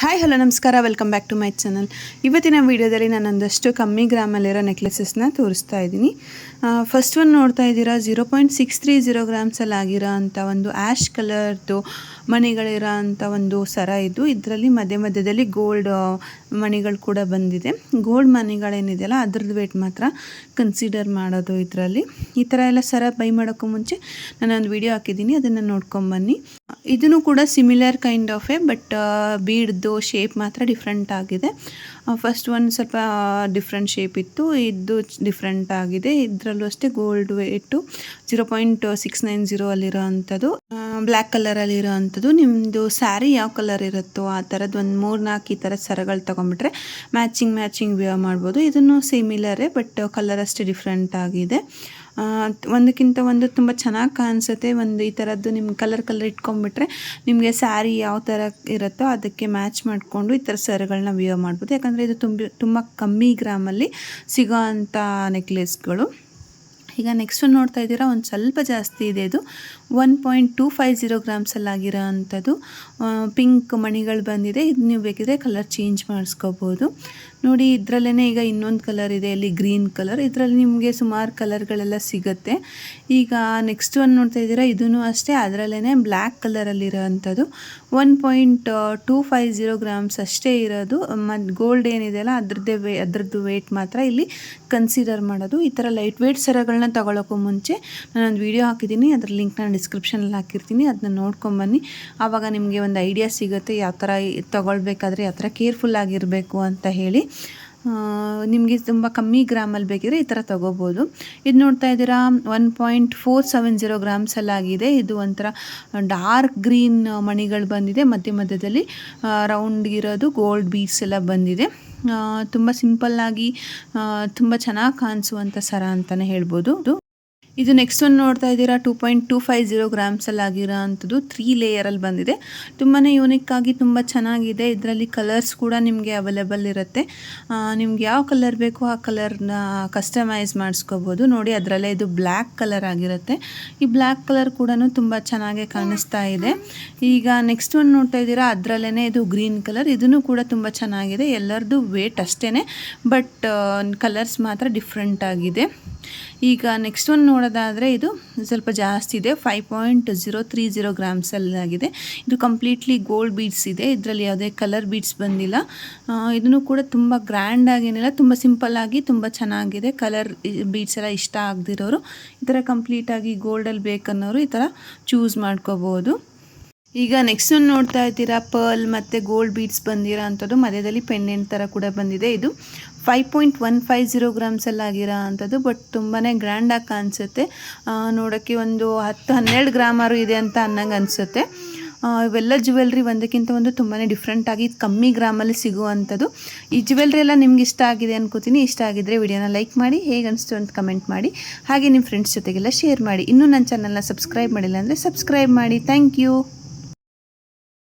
Hi hello ನಮಸ್ಕಾರ. Welcome back to my channel ಇವತ್ತಿನ ವಿಡಿಯೋದಲ್ಲಿ ನಾನು ಒಂದಷ್ಟು ಕಮ್ಮಿ ಗ್ರಾಮಲ್ಲಿರೋ ನೆಕ್ಲೆಸಸ್ನ ತೋರಿಸ್ತಾ ಇದ್ದೀನಿ. ಫಸ್ಟ್ ಒಂದು ನೋಡ್ತಾ ಇದ್ದೀರಾ? Zero point six three zero ಗ್ರಾಮ್ಸಲ್ಲಿ ಆಗಿರೋ ಅಂಥ ಒಂದು ಆ್ಯಶ್ ಕಲರ್ದು ಮನೆಗಳಿರೋ ಅಂಥ ಒಂದು ಸರ ಇದು. ಇದರಲ್ಲಿ ಮಧ್ಯ ಮಧ್ಯದಲ್ಲಿ ಗೋಲ್ಡ್ ಮಣಿಗಳು ಕೂಡ ಬಂದಿದೆ. ಗೋಲ್ಡ್ ಮಣಿಗಳೇನಿದೆಯಲ್ಲ, ಅದ್ರದ್ದು ವೇಟ್ ಮಾತ್ರ ಕನ್ಸಿಡರ್ ಮಾಡೋದು ಇದರಲ್ಲಿ. ಈ ಥರ ಎಲ್ಲ ಸರ ಬೈ ಮಾಡೋಕ್ಕೂ ಮುಂಚೆ ನಾನೊಂದು ವಿಡಿಯೋ ಹಾಕಿದ್ದೀನಿ, ಅದನ್ನು ನೋಡ್ಕೊಂಬನ್ನಿ ಇದನ್ನು ಕೂಡ ಸಿಮಿಲರ್ ಕೈಂಡ್ ಆಫ್ ಬಟ್ ಬೀಡ್ದು ಶೇಪ್ ಮಾತ್ರ ಡಿಫ್ರೆಂಟ್ ಆಗಿದೆ. ಫಸ್ಟ್ ಒಂದು ಸ್ವಲ್ಪ ಡಿಫ್ರೆಂಟ್ ಶೇಪ್ ಇತ್ತು. ಇದು ಡಿಫ್ರೆಂಟ್ ಆಗಿದೆ. ಇದರಲ್ಲೂ ಅಷ್ಟೇ gold weight zero point six nine zero ಅಲ್ಲಿರೋ ಅಂಥದ್ದು ಬ್ಲ್ಯಾಕ್ ಕಲರಲ್ಲಿರೋ ಅಂಥದ್ದು ನಿಮ್ಮದು ಸ್ಯಾರಿ ಯಾವ ಕಲರ್ ಇರುತ್ತೋ ಆ ಥರದ್ದು ಒಂದು ಮೂರು ನಾಲ್ಕು ಈ ಥರ ಸರಗಳು ತೊಗೊಂಬಿಟ್ರೆ ಮ್ಯಾಚಿಂಗ್ ಮ್ಯಾಚಿಂಗ್ ವ್ಯೂ ಮಾಡ್ಬೋದು. ಇದನ್ನು ಸಿಮಿಲರೇ ಬಟ್ ಕಲರ್ ಅಷ್ಟೇ ಡಿಫ್ರೆಂಟ್ ಆಗಿದೆ. ಒಂದಕ್ಕಿಂತ ಒಂದು ತುಂಬ ಚೆನ್ನಾಗಿ ಕಾಣಿಸುತ್ತೆ. ಒಂದು ಈ ಥರದ್ದು ನಿಮ್ಮ ಕಲರ್ ಕಲರ್ ಇಟ್ಕೊಂಡ್ಬಿಟ್ರೆ ನಿಮಗೆ ಸ್ಯಾರಿ ಯಾವ ಥರ ಇರುತ್ತೋ ಅದಕ್ಕೆ ಮ್ಯಾಚ್ ಮಾಡಿಕೊಂಡು ಈ ಥರ ಸರಗಳನ್ನ ವ್ಯೂ ಮಾಡ್ಬೋದು. ಯಾಕಂದರೆ ಇದು ತುಂಬ ತುಂಬ ಕಮ್ಮಿ ಗ್ರಾಮಲ್ಲಿ ಸಿಗೋ ಅಂಥ ನೆಕ್ಲೆಸ್ಗಳು ಈಗ ನೆಕ್ಸ್ಟ್ ನೋಡ್ತಾ ಇದ್ದೀರಾ, ಒಂದು ಸ್ವಲ್ಪ ಜಾಸ್ತಿ ಇದೆ ಇದು. One point two five zero ಗ್ರಾಮ್ಸಲ್ಲಿ ಆಗಿರೋ ಅಂಥದ್ದು ಪಿಂಕ್ ಮಣಿಗಳು ಬಂದಿದೆ. ಇದು ನೀವು ಬೇಕಿದ್ರೆ ಕಲರ್ ಚೇಂಜ್ ಮಾಡಿಸ್ಕೋಬೋದು. ನೋಡಿ ಇದರಲ್ಲೇ ಈಗ ಇನ್ನೊಂದು ಕಲರ್ ಇದೆ ಇಲ್ಲಿ ಗ್ರೀನ್ ಕಲರ್ ಇದರಲ್ಲಿ ನಿಮಗೆ ಸುಮಾರು ಕಲರ್ಗಳೆಲ್ಲ ಸಿಗುತ್ತೆ. ಈಗ ನೆಕ್ಸ್ಟ್ ಒಂದು ನೋಡ್ತಾ ಇದ್ದೀರಾ? ಇದೂ ಅಷ್ಟೇ. ಅದರಲ್ಲೇ ಬ್ಲ್ಯಾಕ್ ಕಲರಲ್ಲಿರೋ ಅಂಥದ್ದು one point two five zero grams ಅಷ್ಟೇ ಇರೋದು. ಮತ್ತು ಗೋಲ್ಡ್ ಏನಿದೆಯಲ್ಲ ಅದ್ರದ್ದೇ ವೇ ಅದ್ರದ್ದು ವೆಯ್ಟ್ ಮಾತ್ರ ಇಲ್ಲಿ ಕನ್ಸಿಡರ್ ಮಾಡೋದು. ಈ ಥರ ಲೈಟ್ ವೆಯ್ಟ್ ಸರಗಳನ್ನ ತಗೊಳ್ಳೋಕ್ಕೂ ಮುಂಚೆ ನಾನೊಂದು ವೀಡಿಯೋ ಹಾಕಿದ್ದೀನಿ. ಅದ್ರ ಲಿಂಕ್ನ ಡಿಸ್ಕ್ರಿಪ್ಷನಲ್ಲಿ ಹಾಕಿರ್ತೀನಿ. ಅದನ್ನ ನೋಡ್ಕೊಂಬನ್ನಿ ಆವಾಗ ನಿಮಗೆ ಒಂದು ಐಡಿಯಾ ಸಿಗುತ್ತೆ, ಯಾವ ಥರ ತಗೊಳ್ಬೇಕಾದ್ರೆ, ಯಾವ ಥರ ಕೇರ್ಫುಲ್ ಆಗಿರಬೇಕು ಅಂತ ಹೇಳಿ. ನಿಮಗೆ ತುಂಬ ಕಮ್ಮಿ ಗ್ರಾಮಲ್ಲಿ ಬೇಕಿದ್ರೆ ಈ ಥರ ತೊಗೋಬೋದು. ಇದು ನೋಡ್ತಾ ಇದ್ದೀರಾ one point four seven zero ಗ್ರಾಮ್ಸಲ್ಲಿ ಆಗಿದೆ. ಇದು ಒಂಥರ ಡಾರ್ಕ್ ಗ್ರೀನ್ ಮಣಿಗಳು ಬಂದಿದೆ. ಮಧ್ಯ ಮಧ್ಯದಲ್ಲಿ ರೌಂಡ್ ಇರೋದು ಗೋಲ್ಡ್ ಬೀಡ್ಸ್ ಎಲ್ಲ ಬಂದಿದೆ. ತುಂಬ ಸಿಂಪಲ್ಲಾಗಿ ತುಂಬ ಚೆನ್ನಾಗಿ ಕಾಣಿಸುವಂಥ ಸರ ಅಂತಲೇ ಹೇಳ್ಬೋದು. ಇದು ನೆಕ್ಸ್ಟ್ ಒಂದು ನೋಡ್ತಾ ಇದ್ದೀರಾ? Two point two five zero ಗ್ರಾಮ್ಸಲ್ಲಿ ಆಗಿರೋ ಅಂಥದ್ದು ತ್ರೀ ಲೇಯರಲ್ಲಿ ಬಂದಿದೆ. ತುಂಬಾ ಯೂನಿಕ್ ಆಗಿ ತುಂಬ ಚೆನ್ನಾಗಿದೆ. ಇದರಲ್ಲಿ ಕಲರ್ಸ್ ಕೂಡ ನಿಮಗೆ ಅವೈಲೇಬಲ್ ಇರುತ್ತೆ. ನಿಮ್ಗೆ ಯಾವ ಕಲರ್ ಬೇಕೋ ಆ ಕಲರ್ನ ಕಸ್ಟಮೈಸ್ ಮಾಡಿಸ್ಕೋಬೋದು. ನೋಡಿ, ಅದರಲ್ಲೇ ಇದು ಬ್ಲ್ಯಾಕ್ ಕಲರ್ ಆಗಿರುತ್ತೆ. ಈ ಬ್ಲ್ಯಾಕ್ ಕಲರ್ ಕೂಡ ತುಂಬ ಚೆನ್ನಾಗಿ ಕಾಣಿಸ್ತಾ ಇದೆ. ಈಗ ನೆಕ್ಸ್ಟ್ ಒಂದು ನೋಡ್ತಾ ಇದ್ದೀರಾ? ಅದರಲ್ಲೇ ಇದು ಗ್ರೀನ್ ಕಲರ್ ಇದನ್ನು ಕೂಡ ತುಂಬ ಚೆನ್ನಾಗಿದೆ. ಎಲ್ಲರದ್ದು ವೇಟ್ ಅಷ್ಟೇ ಬಟ್ ಕಲರ್ಸ್ ಮಾತ್ರ ಡಿಫ್ರೆಂಟ್ ಆಗಿದೆ. ಈಗ ನೆಕ್ಸ್ಟ್ ಒಂದು ನೋಡೋದಾದರೆ ಇದು ಸ್ವಲ್ಪ ಜಾಸ್ತಿ ಇದೆ. Five point zero three zero ಗ್ರಾಮ್ಸಲ್ಲಾಗಿದೆ ಇದು ಕಂಪ್ಲೀಟ್ಲಿ ಗೋಲ್ಡ್ ಬೀಡ್ಸ್ ಇದೆ. ಇದರಲ್ಲಿ ಯಾವುದೇ ಕಲರ್ ಬೀಡ್ಸ್ ಬಂದಿಲ್ಲ. ಇದನ್ನು ಕೂಡ ತುಂಬ ಗ್ರ್ಯಾಂಡ್ ಆಗೇನಿಲ್ಲ. ತುಂಬ ಸಿಂಪಲ್ಲಾಗಿ ತುಂಬ ಚೆನ್ನಾಗಿದೆ. ಕಲರ್ ಬೀಡ್ಸ್ ಎಲ್ಲ ಇಷ್ಟ ಆಗದಿರೋರು ಈ ಥರ ಕಂಪ್ಲೀಟಾಗಿ ಗೋಲ್ಡಲ್ಲಿ ಬೇಕನ್ನೋರು ಈ ಥರ ಚೂಸ್ ಮಾಡ್ಕೋಬೋದು. ಈಗ ನೆಕ್ಸ್ಟ್ ಒಂದು ನೋಡ್ತಾ ಇದ್ದೀರಾ ಪರ್ಲ್ ಮತ್ತು ಗೋಲ್ಡ್ ಬೀಡ್ಸ್ ಬಂದಿರೋ ಅಂಥದ್ದು ಮಧ್ಯದಲ್ಲಿ ಪೆಂಡೆಂಟ್ ಥರ ಕೂಡ ಬಂದಿದೆ. ಇದು five point one five zero ಗ್ರಾಮ್ಸಲ್ಲಿ ಆಗಿರೋ ಅಂಥದ್ದು ಬಟ್ ತುಂಬಾ ಗ್ರ್ಯಾಂಡಾಗಿ ಕಾಣಿಸುತ್ತೆ. ನೋಡೋಕ್ಕೆ ಒಂದು ಹತ್ತು, ಹನ್ನೆರಡು ಗ್ರಾಮಾರು ಇದೆ ಅಂತ ಅನ್ನಂಗೆ ಅನಿಸುತ್ತೆ. ಇವೆಲ್ಲ ಜ್ಯುವೆಲ್ರಿ ಒಂದಕ್ಕಿಂತ ಒಂದು ತುಂಬಾ ಡಿಫ್ರೆಂಟಾಗಿ ಕಮ್ಮಿ ಗ್ರಾಮಲ್ಲಿ ಸಿಗುವಂಥದ್ದು. ಈ ಜ್ಯುವೆಲ್ರಿ ಎಲ್ಲ ನಿಮ್ಗೆ ಇಷ್ಟ ಆಗಿದೆ ಅನ್ಕೋತೀನಿ. ಇಷ್ಟ ಆಗಿದ್ದರೆ ವಿಡಿಯೋನ ಲೈಕ್ ಮಾಡಿ, ಹೇಗೆ ಅನಿಸ್ತು ಅಂತ ಕಮೆಂಟ್ ಮಾಡಿ, ಹಾಗೆ ನಿಮ್ಮ ಫ್ರೆಂಡ್ಸ್ ಜೊತೆಗೆಲ್ಲ ಶೇರ್ ಮಾಡಿ. ಇನ್ನೂ ನನ್ನ ಚಾನಲ್ನ ಸಬ್ಸ್ಕ್ರೈಬ್ ಮಾಡಿಲ್ಲ ಅಂದರೆ ಸಬ್ಸ್ಕ್ರೈಬ್ ಮಾಡಿ. Thank you